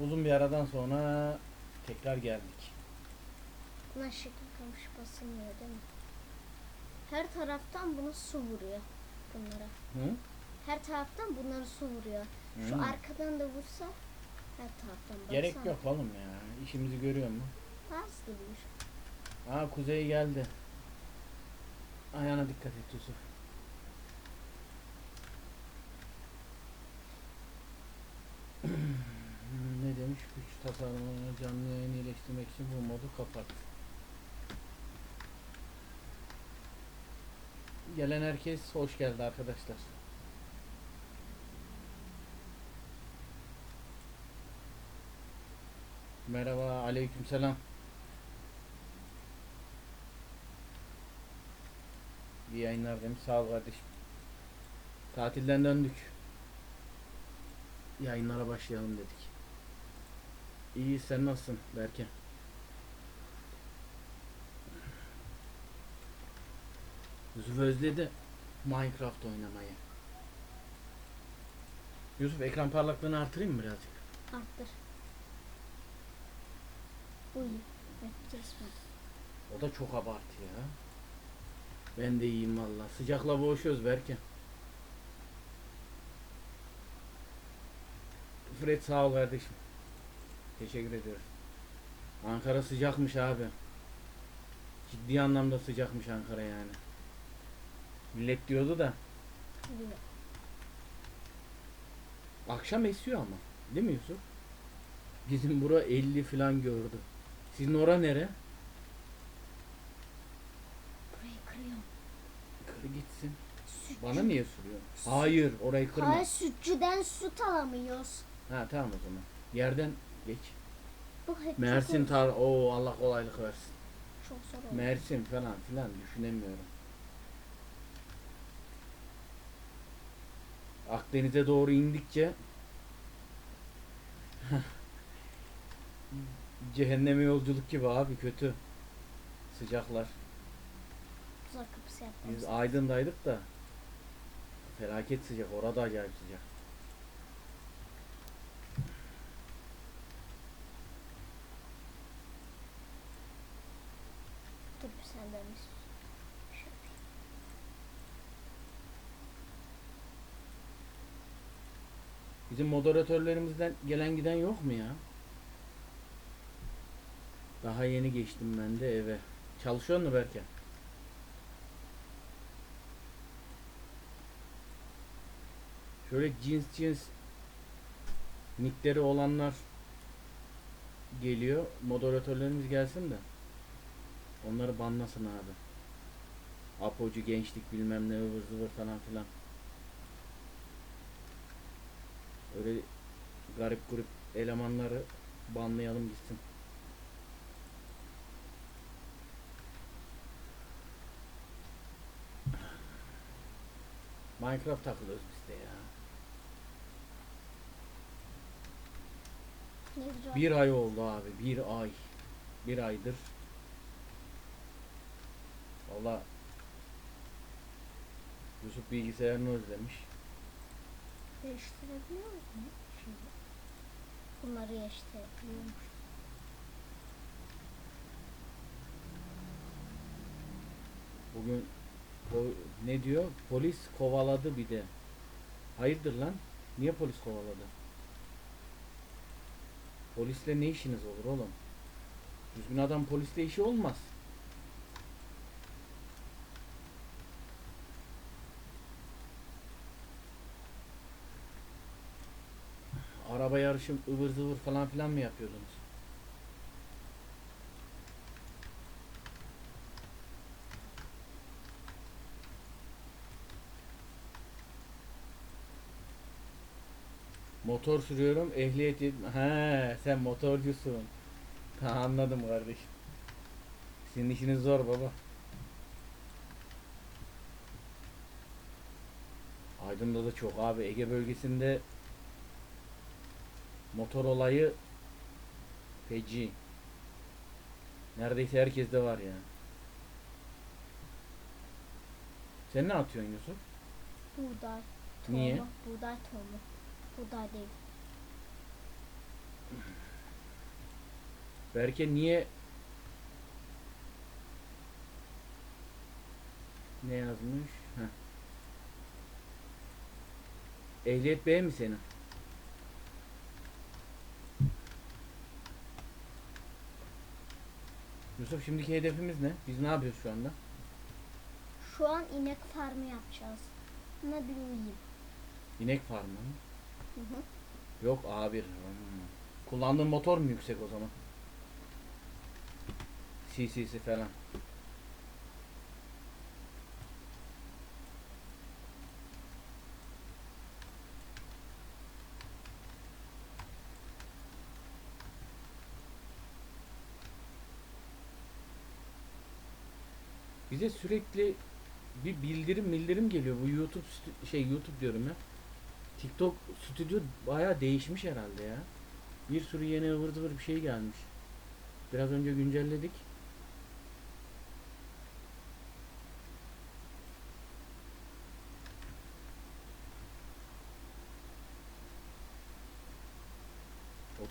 Uzun bir aradan sonra tekrar geldik. Buna şekil kamış basılmıyor değil mi? Her taraftan bunu su vuruyor bunlara. Hı? Her taraftan bunları su vuruyor. Şu Hı. arkadan da vursa her taraftan baksana. Gerek yok oğlum ya. İşimizi görüyor mu? Az duruyor. Aa kuzey geldi. Ayağına dikkat et Yusuf. Demiş? Güç tasarımını canlı yayın iyileştirmek için bu modu kapat. Gelen herkes hoş geldi arkadaşlar. Merhaba, aleykümselam. İyi yayınlar demiş. Sağ ol kardeşim. Tatilden döndük. Yayınlara başlayalım dedik. İyi sen nasılsın Berke? Yusuf özledi Minecraft oynamayı. Yusuf ekran parlaklığını artırayım mı birazcık? Arttır. Uy. O da çok abartı ya. Ben de iyiyim valla. Sıcakla boğuşuyoruz Berke. Fred sağ ol kardeşim. Teşekkür ediyoruz. Ankara sıcakmış abi. Ciddi anlamda sıcakmış Ankara yani. Millet diyordu da akşam esiyor ama. Değil mi Yusuf? Bizim bura 50 falan gördü. Sizin ora nere? Burayı kırıyorum. Kır gitsin. Süt. Bana niye soruyor? Hayır orayı kırma. Hayır sütçüden süt alamıyoruz. Ha tamam o zaman. Yerden geç. Bu hep Mersin çok, tar o Allah kolaylık versin. çok zor oldu. Mersin falan filan düşünemiyorum. Akdeniz'e doğru indikçe cehenneme yolculuk gibi abi kötü. Sıcaklar. Kapısı yapmamız. Biz Aydın'daydık da felaket sıcak. Orada acayip sıcak. Dur bir senden bir şey. Bizim moderatörlerimizden gelen giden yok mu ya? Daha yeni geçtim ben de eve. Çalışıyor mu Berke? Şöyle cins cins nickleri olanlar geliyor. Moderatörlerimiz gelsin de. Onları banlasın abi. Apocu gençlik bilmem ne ıvır zıvır falan filan. Öyle garip grup elemanları banlayalım gitsin. Minecraft takılıyoruz biz de ya. Bir ay oldu abi. Bir ay. Bir aydır. Valla Yusuf bilgisayarını özlemiş. Değiştirebiliyor musun? Şimdi. Bunları değiştirebiliyormuş. Bugün ne diyor? Polis kovaladı bir de. Hayırdır lan? Niye polis kovaladı? Polisle ne işiniz olur oğlum? Düzgün adam polisle işi olmaz. Araba yarışı ıvır zıvır falan filan mı yapıyordunuz? Motor sürüyorum, ehliyet He, sen motorcusun. Ha, anladım kardeşim. Sizin işiniz zor baba. Aydın'da da çok abi. Ege bölgesinde motor olayı feci. Neredeyse herkeste var ya. Sen ne atıyorsun Yusuf? Buğday tohumu. Niye? Buğday tohumu. Buğday değil. Berke niye ne yazmış? Heh. Ehliyet B mi senin? Yusuf şimdiki hedefimiz ne? Biz ne yapıyoruz şu anda? Şu an inek farmı yapacağız. Bir uyuyayım. İnek farmı mı? Hı hı. Yok A1. Hmm. Kullandığın motor mu yüksek o zaman? CC'si falan. Bize sürekli bir bildirim bildirim geliyor. Bu YouTube şey YouTube diyorum ya. TikTok stüdyo bayağı değişmiş herhalde ya. Bir sürü yeni ıvır zıvır bir şey gelmiş. Biraz önce güncelledik.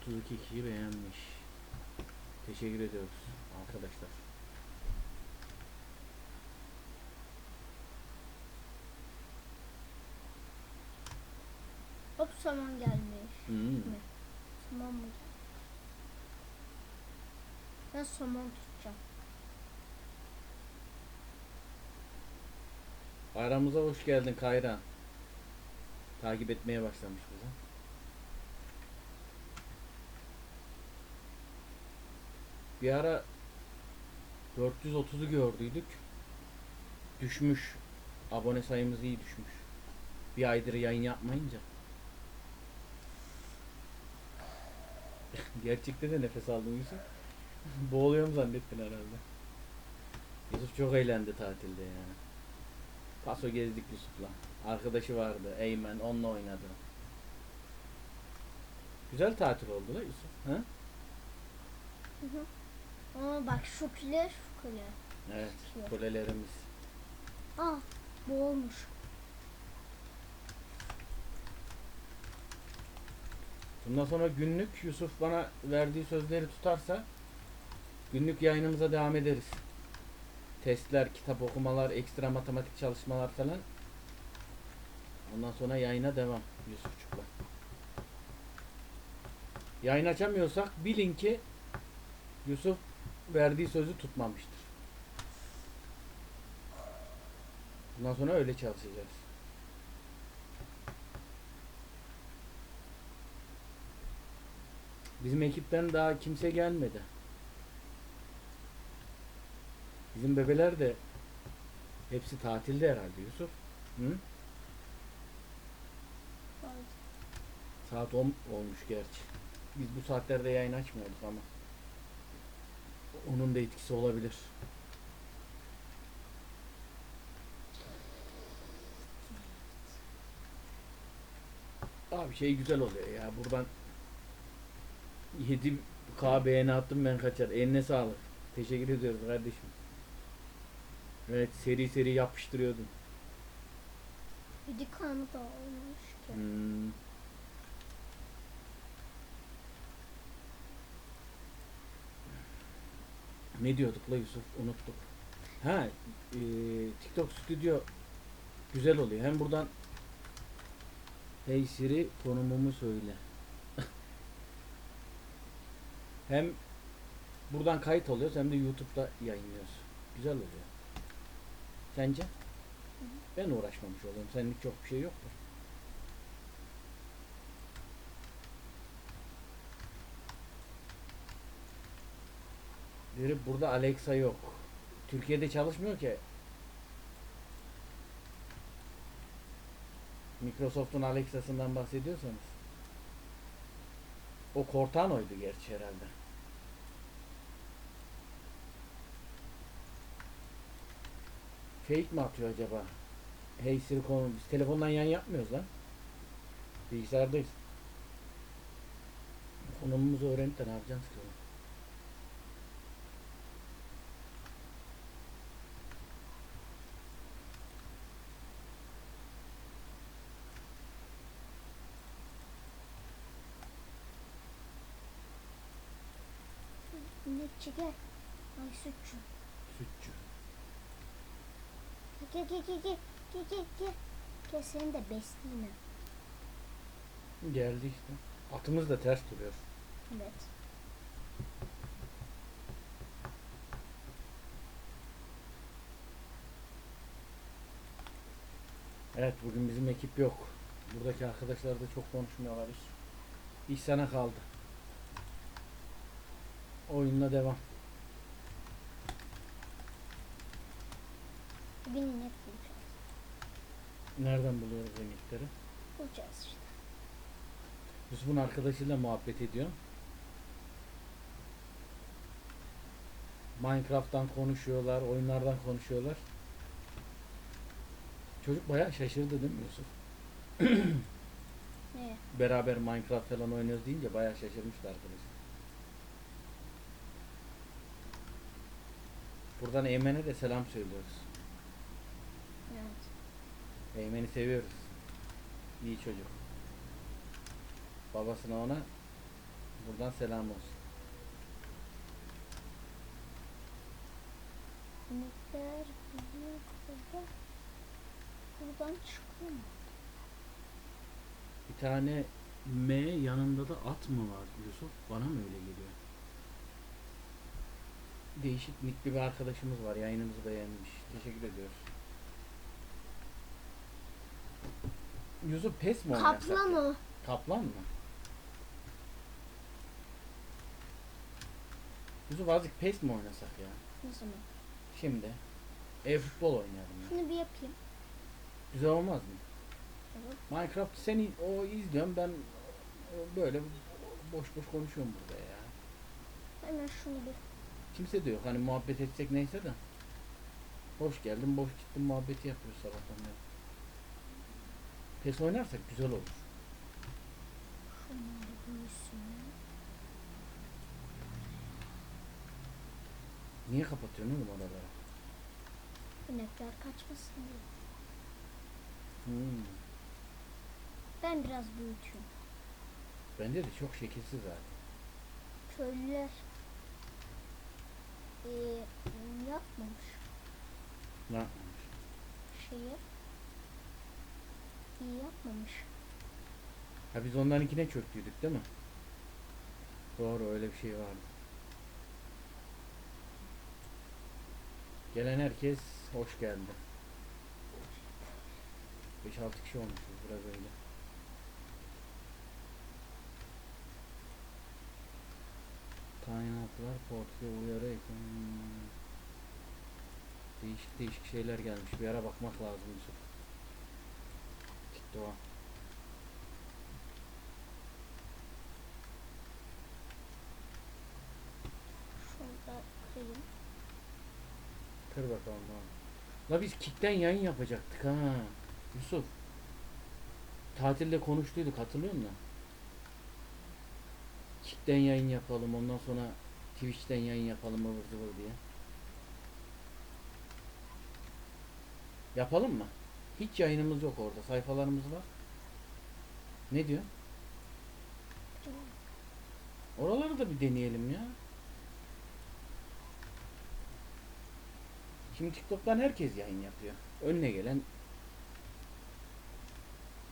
...32 kişi beğenmiş. Teşekkür ediyoruz arkadaşlar. Somon gelmiş. Hmm. Ne? Somon mu gelmiş? Ben somon tutacağım. Aramıza hoş geldin Kayra. Takip etmeye başlamış bize. Bir ara 430'u gördüydük. Düşmüş. Abone sayımız iyi düşmüş. Bir aydır yayın yapmayınca. Gerçekten de nefes aldım Yusuf. Boğuluyorum zannettin herhalde. Yusuf çok eğlendi tatilde yani. Paso gezdik Yusuf'la. Arkadaşı vardı Eymen onunla oynadı. Güzel tatil oldu da Yusuf. Ha? Hı hı. Aa bak şu kule şu kule. Evet. Kulelerimiz. Ah bu Bundan sonra günlük Yusuf bana verdiği sözleri tutarsa günlük yayınımıza devam ederiz. Testler, kitap okumalar, ekstra matematik çalışmalar falan. Ondan sonra yayına devam Yusufçukla. Yayın açamıyorsak bilin ki Yusuf verdiği sözü tutmamıştır. Bundan sonra öyle çalışacağız. Bizim ekipten daha kimse gelmedi. Bizim bebeler de hepsi tatilde herhalde Yusuf. Hı? Saat 10 olmuş gerçi. Biz bu saatlerde yayın açmıyoruz ama. Onun da etkisi olabilir. Abi şey güzel oluyor ya buradan 7 K beğeni attım ben kaçar. Eline sağlık. Teşekkür ediyoruz kardeşim. Evet seri seri yapıştırıyordun. Bir kanı da olmuş ki. Hmm. Ne diyorduk la Yusuf? Unuttuk. Ha, e, TikTok Studio güzel oluyor. Hem buradan Hey Siri konumumu söyle. Hem buradan kayıt oluyoruz hem de YouTube'da yayınlıyoruz. Güzel oluyor. Sence? Ben uğraşmamış oluyorum. Senlik çok bir şey yok mu? Biri burada Alexa yok. Türkiye'de çalışmıyor ki. Microsoft'un Alexa'sından bahsediyorsanız. O Cortano'ydu gerçi herhalde. Fake mi atıyor acaba? Hey Siri konu. Biz telefondan yan yapmıyoruz lan. Bilgisayardayız. Konumumuzu öğrenip de ne yapacağız ki? Gel. Ay sütçü. Sütçü. Gel gel gel gel. Gel gel gel. Gel seni de besleyeyim. Geldi işte. Atımız da ters duruyor. Evet. Evet bugün bizim ekip yok. Buradaki arkadaşlar da çok konuşmuyorlar hiç. İş sana kaldı. Oyunla devam. Bugün inek bulacağız. Nereden buluyoruz inekleri? Bulacağız işte. Yusuf'un arkadaşıyla muhabbet ediyor. Minecraft'tan konuşuyorlar, oyunlardan konuşuyorlar. Çocuk bayağı şaşırdı değil mi Yusuf? Ne? Beraber Minecraft falan oynuyoruz deyince bayağı şaşırmıştı arkadaş. Buradan Eymen'e de selam söylüyoruz. Evet. Eymen'i seviyoruz. İyi çocuk. Babasına ona buradan selam olsun. Gidiyor burada. Buradan çıkıyor mu? Bir tane M yanında da at mı var Yusuf? Bana mı öyle geliyor? Değişik nickli bir arkadaşımız var. Yayınımızı beğenmiş. Teşekkür ediyoruz. Yusuf pes mi oynasak? Kaplan o. Kaplan mı? Yusuf azıcık pes mi oynasak ya? Ne zaman? Şimdi. E-futbol oynayalım ya. Şunu bir yapayım. Güzel olmaz mı? Evet. Minecraft seni o izliyorum ben böyle boş boş konuşuyorum burada ya. Hemen şunu bir. Kimse de yok hani muhabbet etsek neyse de. Hoş geldin boş gittin muhabbeti yapıyoruz sabahtan beri. PES oynarsak güzel olur. Niye kapatıyorsun oğlum oraları? İnekler kaçmasın diye. Hmm. Ben biraz büyütüyorum. Bence de çok şekilsiz zaten. Köylüler eee yapmamış Ne yapmamış? şeyi. İyi yapmamış. Ha biz onlarınkine çöktüydük değil mi? Doğru öyle bir şey vardı. Gelen herkes hoş geldi. 5-6 kişi olmuşuz bura böyle. Kaynaklar, portföy uyarı ekran. Değişik değişik şeyler gelmiş. Bir ara bakmak lazım Yusuf. TikTok'a. Şurada kırayım. Kır bakalım. La biz Kick'ten yayın yapacaktık ha. Yusuf. Tatilde konuştuyduk hatırlıyor musun? Kick'ten yayın yapalım ondan sonra Twitch'ten yayın yapalım ıvır zıvır diye. Yapalım mı? Hiç yayınımız yok orada. Sayfalarımız var. Ne diyor? Oraları da bir deneyelim ya. Şimdi TikTok'tan herkes yayın yapıyor. Önüne gelen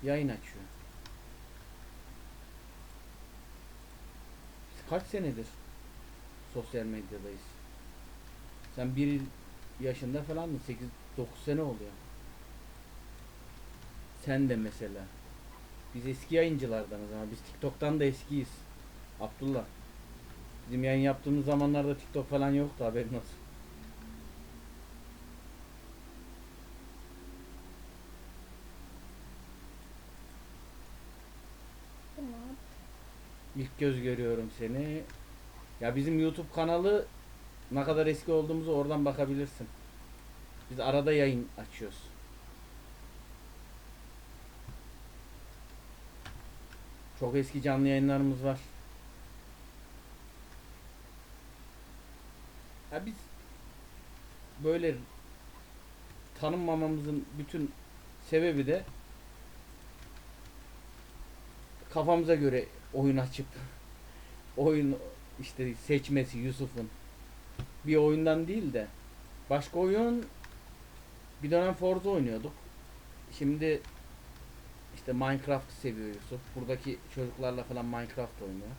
yayın açıyor. Kaç senedir sosyal medyadayız? Sen bir yaşında falan mı? 8-9 sene oluyor. Sen de mesela. Biz eski yayıncılardanız ama biz TikTok'tan da eskiyiz. Abdullah. Bizim yayın yaptığımız zamanlarda TikTok falan yoktu haberin olsun. Tamam. İlk göz görüyorum seni. Ya bizim YouTube kanalı ne kadar eski olduğumuzu oradan bakabilirsin. Biz arada yayın açıyoruz. Çok eski canlı yayınlarımız var. Ya biz böyle tanınmamamızın bütün sebebi de kafamıza göre oyun açıp oyun işte seçmesi Yusuf'un bir oyundan değil de başka oyun bir dönem Forza oynuyorduk. Şimdi işte Minecraft'ı seviyor Yusuf. Buradaki çocuklarla falan Minecraft oynuyor.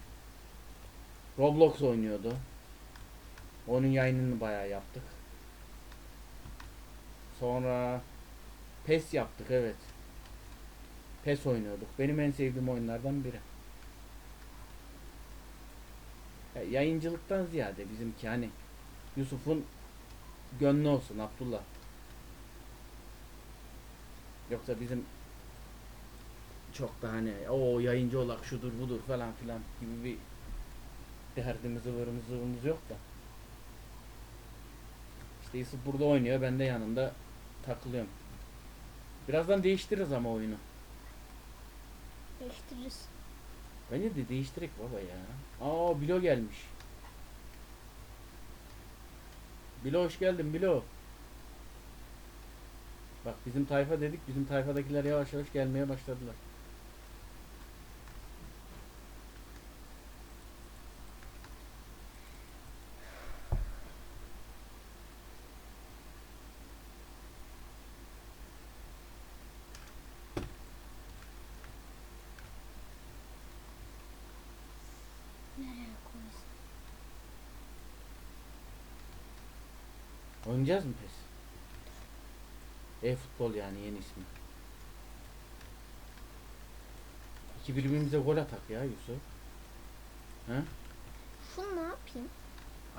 Roblox oynuyordu. Onun yayınını bayağı yaptık. Sonra PES yaptık evet. PES oynuyorduk. Benim en sevdiğim oyunlardan biri. Ya, yayıncılıktan ziyade bizimki hani Yusuf'un gönlü olsun Abdullah. Yoksa bizim çok da hani o yayıncı olak şudur budur falan filan gibi bir derdimiz ıvırımız zıvırımız yok da. İşte Yusuf burada oynuyor ben de yanında takılıyorum. Birazdan değiştiririz ama oyunu. Değiştiririz. Bence de değiştirek baba ya. Aa Bilo gelmiş. Bilo hoş geldin Bilo. Bak bizim tayfa dedik bizim tayfadakiler yavaş yavaş gelmeye başladılar. Oynayacağız mı PES? E-futbol yani yeni ismi. İki birbirimize gol atak ya Yusuf. He? Şunu ne yapayım?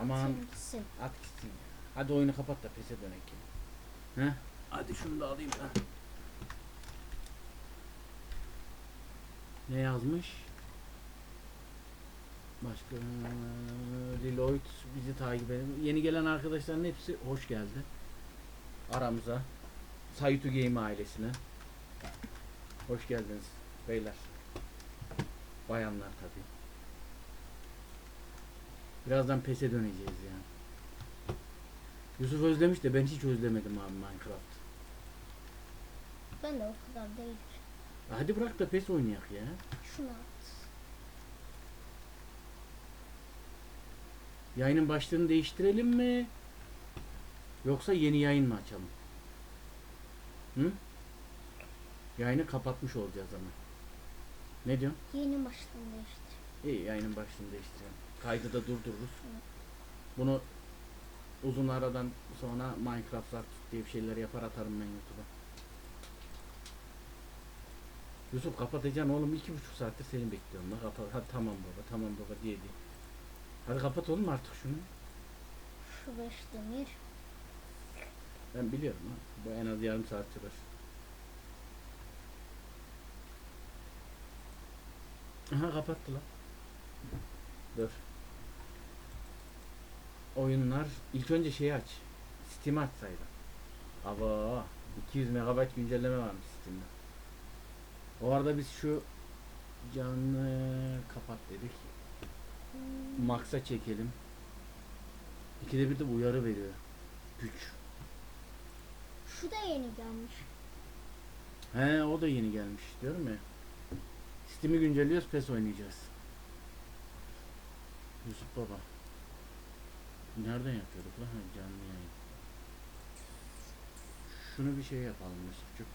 Aman Atayım gitsin. at gitsin ya. Hadi oyunu kapat da PES'e dönek ya. He? Hadi şunu da alayım ben. Ne yazmış? Başka Reload bizi takip edin. Yeni gelen arkadaşların hepsi hoş geldi. Aramıza. Sayutu Game ailesine. Hoş geldiniz beyler. Bayanlar tabii. Birazdan PES'e döneceğiz ya. Yusuf özlemiş de ben hiç özlemedim abi Minecraft. Ben de o kadar değil. Hadi bırak da PES oynayak ya. Şunu Yayının başlığını değiştirelim mi? Yoksa yeni yayın mı açalım? Hı? Yayını kapatmış olacağız ama. Ne diyorsun? Yeni baştan değiştir. İyi yayının başlığını değiştirelim. Kaydı da durdururuz. Bunu uzun aradan sonra Minecraft Zart diye bir şeyler yapar atarım ben YouTube'a. Yusuf kapatacaksın oğlum iki buçuk saattir seni bekliyorum. Kapat. Hadi tamam baba tamam baba diye diye. Hadi kapat oğlum artık şunu. Şu beş demir. Ben biliyorum ha. Bu en az yarım saat sürer. Aha kapattı lan. Dur. Oyunlar. İlk önce şeyi aç. Steam açsaydın. Aba 200 MB güncelleme varmış Steam'de. O arada biz şu canlı kapat dedik. Max'a çekelim. İkide bir de uyarı veriyor. Güç. Şu da yeni gelmiş. He o da yeni gelmiş diyorum ya. Steam'i güncelliyoruz PES oynayacağız. Yusuf Baba. Nereden yapıyorduk lan canlı yayın. Şunu bir şey yapalım Yusuf'cuk.